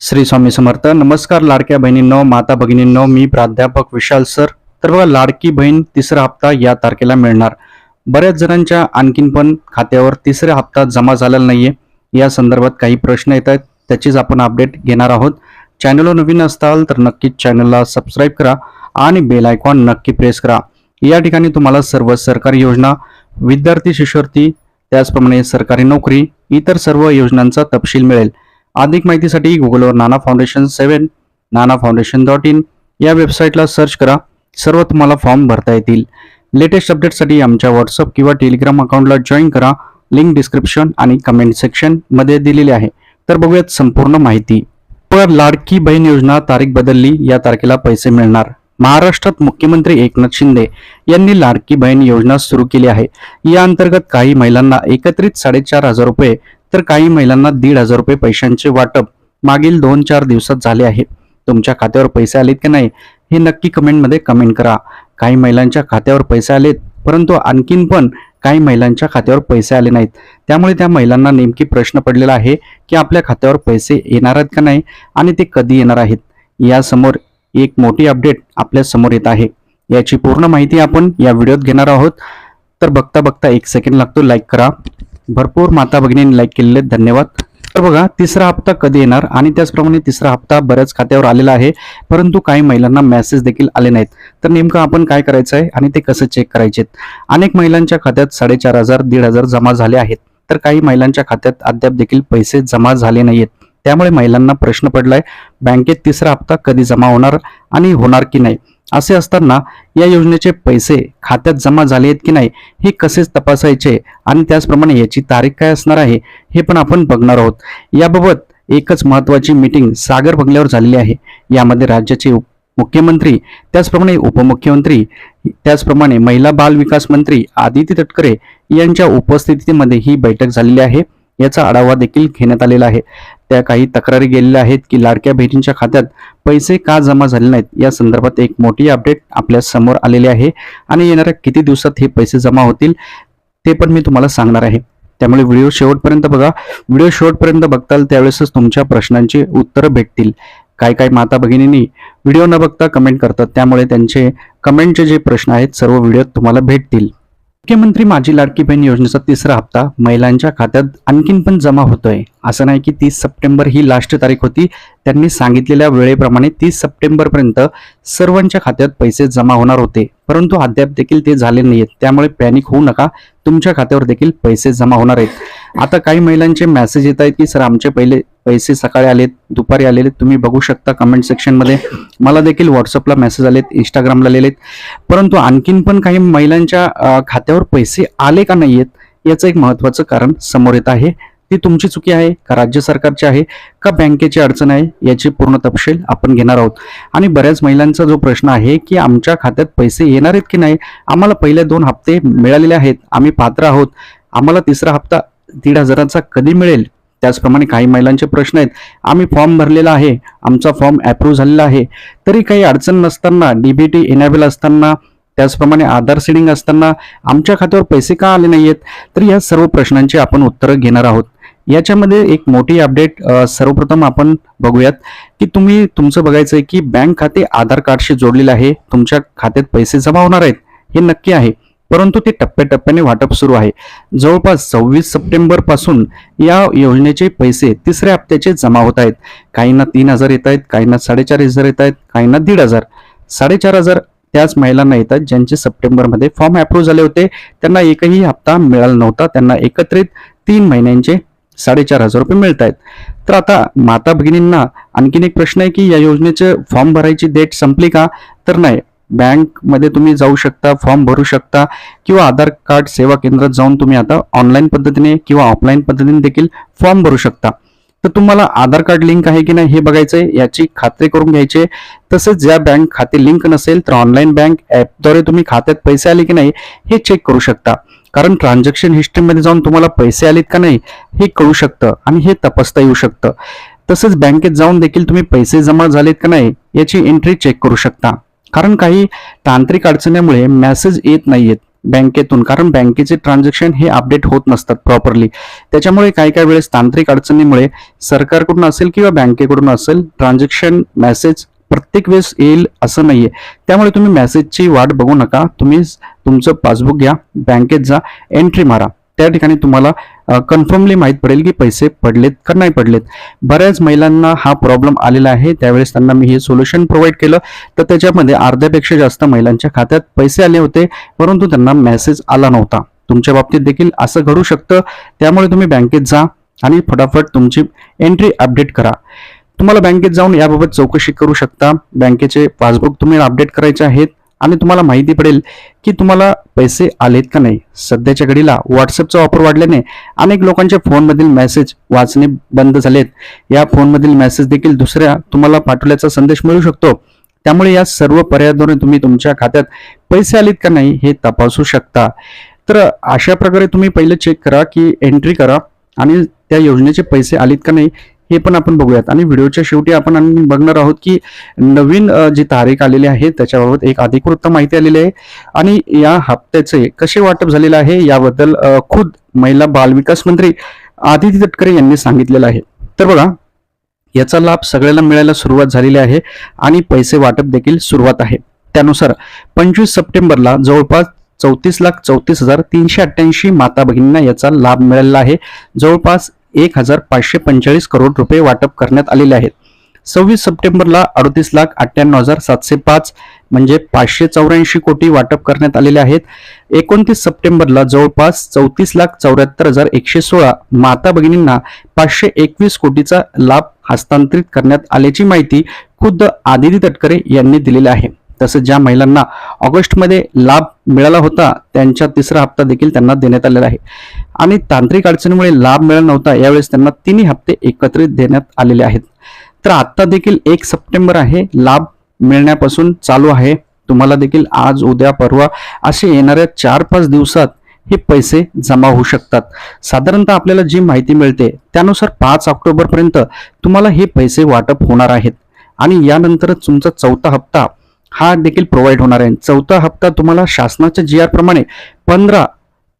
श्री स्वामी समर्थ. नमस्कार लाडक्या बहिणींनो माता भगिनींनो मी प्राध्यापक विशाल सर. तर बघा लाडकी बहीण तिसरा हप्ता या तारखेला मिळणार. बऱ्याच जणांच्या आणखीन पण खात्यावर तिसरा हप्ता जमा झालेला नाहीये. या संदर्भात काही प्रश्न येत आहेत त्याचीच आपण अपडेट घेणार आहोत. चॅनलवर नवीन असताल तर नक्कीच चॅनलला सबस्क्राईब करा आणि बेल आयकॉन नक्की प्रेस करा. या ठिकाणी तुम्हाला सर्व सरकारी योजना विद्यार्थी शिष्यवृत्ती त्याचप्रमाणे सरकारी नोकरी इतर सर्व योजनांचा तपशील मिळेल. अधिक माहितीसाठी गुगलवर Nana foundation seven Nana foundation dot in या वेबसाईटला सर्च करा. सर्व तुम्हाला फॉर्म भरता येतील. लेटेस्ट अपडेटसाठी आमच्या व्हॉट्सअप किंवा टेलिग्राम अकाउंटला जॉईन करा. लिंक डिस्क्रिप्शन आणि कमेंट सेक्शनमध्ये दिलेली आहे. तर बघूयात संपूर्ण माहिती. पर लाडकी बहीण योजना तारीख बदलली या तारखेला पैसे मिळणार. महाराष्ट्रात मुख्यमंत्री एकनाथ शिंदे यांनी लाडकी बहीण योजना सुरू केली आहे. या अंतर्गत काही महिलांना एकत्रित साडेचार हजार रुपये तर काही महिलांना दीड हजार रुपये पैशांचे वाटप मागील दोन चार दिवसात झाले आहे. तुमच्या खात्यावर पैसे आलेत की नाही हे नक्की कमेंटमध्ये कमेंट करा. काही महिलांच्या खात्यावर पैसे आलेत परंतु आणखीन पण काही महिलांच्या खात्यावर पैसे आले नाहीत. त्यामुळे त्या महिलांना नेमकी प्रश्न पडलेला आहे की आपल्या खात्यावर पैसे येणार आहेत का नाही आणि ते कधी येणार आहेत? यासमोर एक मोठी अपडेट आपल्यासमोर येत आहे. याची पूर्ण माहिती आपण या व्हिडिओत घेणार आहोत. तर बघता बघता एक सेकंड लागतो लाईक करा. भरपूर माता भगिनींनी लाईक केलेले आहेत. धन्यवाद. तर बघा तिसरा हप्ता कधी येणार? आणि त्याचप्रमाणे तिसरा हप्ता बऱ्याच खात्यावर आलेला आहे परंतु काही महिलांना मेसेज देखील आले नाहीत. तर नेमकं आपण काय करायचं आहे आणि ते कसं चेक करायचे अनेक महिलांच्या खात्यात साडेचार हजार दीड हजार जमा झाले आहेत. तर काही महिलांच्या खात्यात अद्याप देखील पैसे जमा झाले नाहीत त्यामुळे महिलांना प्रश्न पडलाय बँकेत तिसरा हप्ता कधी जमा होणार आणि होणार की नाही? असे असताना या योजनेचे पैसे खात्यात जमा झाले आहेत की नाही हे कसेच तपासायचे आणि त्याचप्रमाणे याची तारीख काय असणार आहे हे पण आपण बघणार आहोत. याबाबत एकच महत्वाची मीटिंग सागर बंगल्यावर झालेली आहे. यामध्ये राज्याचे उप- मुख्यमंत्री त्याचप्रमाणे उपमुख्यमंत्री त्याचप्रमाणे महिला बाल विकास मंत्री आदिती तटकरे यांच्या उपस्थितीमध्ये ही बैठक झालेली आहे. याचा आढावा देखील घेण्यात आलेला आहे. त्या काही तक्रारी गेलेल्या आहेत की लाडक्या बहिणींच्या खात्यात पैसे का जमा झाले नाहीत? या संदर्भात एक मोठी अपडेट आपल्यासमोर आलेली आहे आणि येणाऱ्या किती दिवसात हे पैसे जमा होतील ते पण मी तुम्हाला सांगणार आहे. त्यामुळे व्हिडिओ शेवटपर्यंत बघा. व्हिडिओ शेवटपर्यंत बघताल त्यावेळेसच तुमच्या प्रश्नांची उत्तरं भेटतील. काय काय माता भगिनींनी व्हिडिओ न बघता कमेंट करतात. त्यामुळे त्यांचे कमेंटचे जे प्रश्न आहेत सर्व व्हिडिओत तुम्हाला भेटतील. मुख्यमंत्री माझी लाडकी बहीण योजनेचा तिसरा हप्ता महिलांच्या खात्यात आणखीन पण जमा होतोय. असं नाही की तीस सप्टेंबर ही लास्ट तारीख होती. त्यांनी सांगितलेल्या वेळेप्रमाणे तीस सप्टेंबर पर्यंत सर्वांच्या खात्यात पैसे जमा होणार होते. परंतु अद्याप देखील ते झाले नाहीत त्यामुळे पॅनिक होऊ नका. तुमच्या खात्यावर देखील पैसे जमा होणार आहेत. आता काही महिलांचे मेसेज येत आहेत की सर आमचे पहिले पैसे सकाळी आलेत दुपारी आलेले तुम्ही बघू शकता कमेंट सेक्शनमध्ये मला देखील व्हॉट्सअपला मेसेज आलेत इंस्टाग्रामला आलेले परंतु आणखीन पण काही महिलांच्या खात्यावर पैसे आले का नाही आहेत याचं एक महत्त्वाचं कारण समोर येत आहे. ती तुमची चुकी आहे का राज्य सरकारची आहे का बँकेची अडचण आहे याची पूर्ण तपशील आपण घेणार आहोत. आणि बऱ्याच महिलांचा जो प्रश्न आहे की आमच्या खात्यात पैसे येणार आहेत की नाही आम्हाला पहिले दोन हप्ते मिळालेले आहेत आम्ही पात्र आहोत. आम्हाला तिसरा हप्ता दीड हजाराचा कधी मिळेल? त्याचप्रमाणे काही महिलांचे प्रश्न आहेत. आम्ही फॉर्म भरलेला आहे. आमचा फॉर्म अप्रूव्ह झालेला आहे. तरी काही अडचण नसताना डीबीटी एनेबल असताना त्याचप्रमाणे आधार सीडिंग असताना आमच्या खात्यावर पैसे का आले नाहीयेत? तर या सर्व प्रश्नांची आपण उत्तरं घेणार आहोत. याच्यामध्ये एक मोठी अपडेट सर्वप्रथम आपण बघूयात की तुम्ही तुमचं बघायचं आहे की बँक खाते आधार कार्डशी जोडलेलं आहे. तुमच्या खात्यात पैसे जमा होणार आहेत. हे नक्की आहे. परंतु ते टप्प्याटप्प्याने वाटप सुरू आहे. जवळपास सव्वीस सप्टेंबरपासून या योजनेचे पैसे तिसऱ्या हप्त्याचे जमा होत आहेत. काहींना तीन हजार येत आहेत काहींना साडेचार हजार येत आहेत काहींना दीड हजार. साडेचार हजार त्याच महिलांना येतात ज्यांचे सप्टेंबरमध्ये फॉर्म अप्रूव्ह झाले होते. त्यांना एकही हप्ता मिळाला नव्हता. त्यांना एकत्रित तीन महिन्यांचे साडेचार हजार रुपये मिळत आहेत. तर आता माता भगिनींना आणखीन एक प्रश्न आहे की या योजनेचे फॉर्म भरायची डेट संपली का? तर नाही. बँकमध्ये तुम्ही जाऊ शकता फॉर्म भरू शकता किंवा आधार कार्ड सेवा केंद्रात जाऊन तुम्ही आता ऑनलाईन पद्धतीने किंवा ऑफलाईन पद्धतीने देखील फॉर्म भरू शकता. तर तुम्हाला आधार कार्ड लिंक आहे की नाही हे बघायचंय याची खात्री करून घ्यायची आहे. तसेच ज्या बँक खाते लिंक नसेल तर ऑनलाईन बँक ॲपद्वारे तुम्ही खात्यात पैसे आले की नाही हे चेक करू शकता. कारण ट्रान्झॅक्शन हिस्ट्रीमध्ये जाऊन तुम्हाला पैसे आलेत का नाही हे कळू शकतं आणि हे तपासता येऊ शकतं. तसेच बँकेत जाऊन देखील तुम्ही पैसे जमा झालेत का नाही याची एंट्री चेक करू शकता. कारण काही तांत्रिक अडचणीमुळे मेसेज येत नाहीयेत बँकेतून. कारण बँकेचे ट्रान्झॅक्शन हे अपडेट होत नसतात प्रॉपरली त्याच्यामुळे काही काही वेळेस तांत्रिक अडचणीमुळे सरकारकडून असेल किंवा बँकेकडून असेल ट्रान्झॅक्शन मेसेज प्रत्येक वेळेस येईल असं नाहीये. त्यामुळे तुम्ही मेसेजची वाट बघू नका. तुम्ही तुमचं पासबुक घ्या बँकेत जा एंट्री मारा. त्या ठिकाणी तुम्हाला कन्फर्मली माहीत पडेल की पैसे पडलेत का नाही पडलेत. बऱ्याच महिलांना हा प्रॉब्लेम आलेला आहे. त्यावेळेस त्यांना मी हे सोल्युशन प्रोव्हाइड केलं. तर त्याच्यामध्ये अर्ध्यापेक्षा जास्त महिलांच्या खात्यात पैसे आले होते परंतु त्यांना मेसेज आला नव्हता. तुमच्या बाबतीत देखील असं घडू शकतं. त्यामुळे तुम्ही बँकेत जा आणि फटाफट तुमची एंट्री अपडेट करा. तुम्हाला बँकेत जाऊन याबाबत चौकशी करू शकता. बँकेचे पासबुक तुम्ही अपडेट करायचे आहेत. आणि तुम्हाला माहिती पडेल की तुम्हाला पैसे आलेत का नाही? सध्याच्या घडीला व्हॉट्सअपचा वापर वाढल्याने अनेक लोकांच्या फोनमधील मेसेज वाचणे बंद झालेत. या फोनमधील मेसेज देखील दुसऱ्या तुम्हाला पाठवल्याचा संदेश मिळू शकतो. त्यामुळे या सर्व पर्यायाद्वारे तुम्ही तुमच्या खात्यात पैसे आलेत का नाही हे तपासू शकता. तर अशा प्रकारे तुम्ही पहिले चेक करा की एंट्री करा आणि त्या योजनेचे पैसे आलेत का नाही हे पण आपण बघूयात. आणि व्हिडिओच्या शेवटी आपण बघणार आहोत की नवीन जी तारीख आलेली आहे त्याच्याबाबत एक अधिकृत माहिती आलेली आहे. आणि या हप्त्याचे कसे वाटप झालेले आहे याबद्दल खुद महिला बालविकास मंत्री आदिती तटकरे यांनी सांगितलेलं आहे. तर बघा याचा लाभ सगळ्यांना मिळायला सुरुवात झालेली आहे आणि पैसे वाटप देखील सुरुवात आहे. त्यानुसार पंचवीस सप्टेंबरला जवळपास चौतीस लाख चौतीस हजार तीनशे अठ्ठ्याऐंशी माता भगिनींना याचा लाभ मिळालेला आहे. जवळपास एक हजार पाचशे पंचेचाळीस करोड रुपये वाटप करण्यात आलेले आहेत. सव्वीस सप्टेंबरला अडतीस लाख अठ्ठ्याण्णव हजार सातशे पाच म्हणजे पाचशे चौऱ्याऐंशी कोटी वाटप करण्यात आलेले आहेत. एकोणतीस सप्टेंबरला जवळपास चौतीस लाख चौऱ्याहत्तर हजार एकशे सोळा माता भगिनींना पाचशे एकवीस कोटीचा लाभ हस्तांतरित करण्यात आल्याची माहिती खुद्द आदिती तटकरे यांनी दिलेली आहे. तसंच ज्या महिलांना ऑगस्टमध्ये लाभ मिळाला होता त्यांचा तिसरा हप्ता देखील त्यांना देण्यात आलेला आहे. आणि तांत्रिक अडचणीमुळे लाभ मिळाला नव्हता यावेळेस त्यांना तिन्ही हप्ते एकत्रित देण्यात आलेले आहेत. तर आत्ता देखील एक सप्टेंबर आहे लाभ मिळण्यापासून चालू आहे. तुम्हाला देखील आज उद्या परवा असे येणाऱ्या चार पाच दिवसात हे पैसे जमा होऊ शकतात. साधारणतः आपल्याला जी माहिती मिळते त्यानुसार पाच ऑक्टोबरपर्यंत तुम्हाला हे पैसे वाटप होणार आहेत. आणि यानंतरच तुमचा चौथा हप्ता हा देखील प्रोव्हाइड होणार आहे. चौथा हप्ता तुम्हाला शासनाच्या जी आर प्रमाणे पंधरा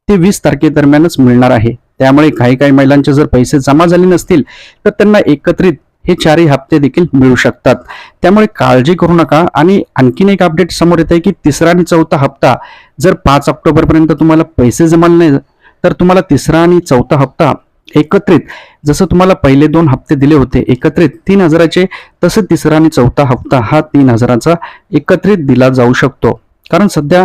ते वीस तारखेदरम्यानच मिळणार आहे. त्यामुळे काही काही महिलांचे जर पैसे जमा झाले नसतील तर त्यांना एकत्रित हे चारही हप्ते देखील मिळू शकतात. त्यामुळे काळजी करू नका आणि आणखीन एक अपडेट समोर येत आहे की तिसरा आणि चौथा हप्ता जर पाच ऑक्टोबरपर्यंत तुम्हाला पैसे जमाले नाही तर तुम्हाला तिसरा आणि चौथा हप्ता एकत्रित. जसं तुम्हाला पहिले दोन हप्ते दिले होते एकत्रित तीन हजाराचे तसं तिसरा आणि चौथा हप्ता हा तीन हजाराचा एकत्रित दिला जाऊ शकतो. कारण सध्या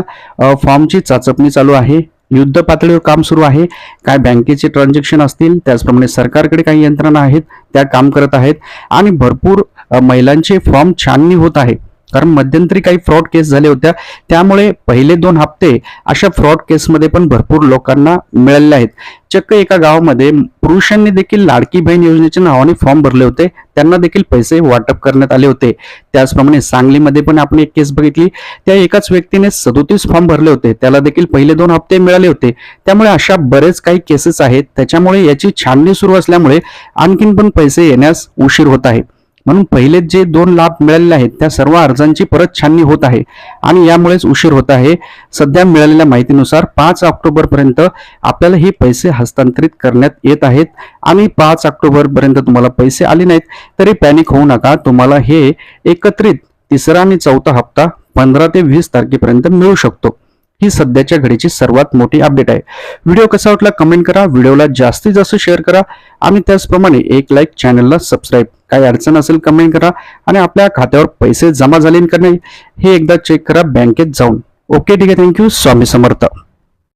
फॉर्मची चाचपणी चालू आहे युद्ध पातळीवर काम सुरू आहे काय बँकेचे ट्रान्झॅक्शन असतील त्याचप्रमाणे सरकारकडे काही यंत्रणा आहेत त्या काम करत आहेत आणि भरपूर महिलांचे फॉर्म छाननी होत आहे कारण मध्यंतरी काही फ्रॉड केस झाले होत्या. त्यामुळे पहिले दोन हप्ते अशा फ्रॉड केसमध्ये पण भरपूर लोकांना मिळाले आहेत. चक्क एका गावामध्ये पुरुषांनी देखील लाडकी बहीण योजनेच्या नावाने फॉर्म भरले होते. त्यांना देखील पैसे वाटप करण्यात आले होते. त्याचप्रमाणे सांगलीमध्ये पण आपण एक केस बघितली. त्या एकाच व्यक्तीने सदोतीस फॉर्म भरले होते. त्याला देखील पहिले दोन हप्ते मिळाले होते. त्यामुळे अशा बरेच काही केसेस आहेत. त्याच्यामुळे याची छाननी सुरू असल्यामुळे आणखीन पण पैसे येण्यास उशीर होत आहे. म्हणून पहिले जे दोन लाभ मिळालेले आहेत त्या सर्व अर्जांची परत छाननी होत आहे आणि यामुळेच उशीर होत आहे. सध्या मिळालेल्या माहितीनुसार पाच ऑक्टोबर पर्यंत आपल्याला हे पैसे हस्तांतरित करण्यात येत आहेत आणि पाच ऑक्टोबर पर्यंत तुम्हाला पैसे आले नाहीत. तरी पॅनिक होऊ नका. तुम्हाला हे एकत्रित तिसरा आणि चौथा हप्ता पंधरा ते वीस तारखेपर्यंत मिळू शकतो. ही सध्याच्या घडीची सर्वात मोठी अपडेट आहे. व्हिडिओ कसा वाटला कमेंट करा. व्हिडिओला जास्तीत जास्त शेअर करा. आणि त्याचप्रमाणे एक लाईक चॅनलला सबस्क्राईब काही अडचण असेल कमेंट करा. आणि आपल्या खात्यावर पैसे जमा झाले का नाही हे एकदा चेक करा. बँकेत जाऊन. ओके ठीक आहे. Thank you Swami Samarth.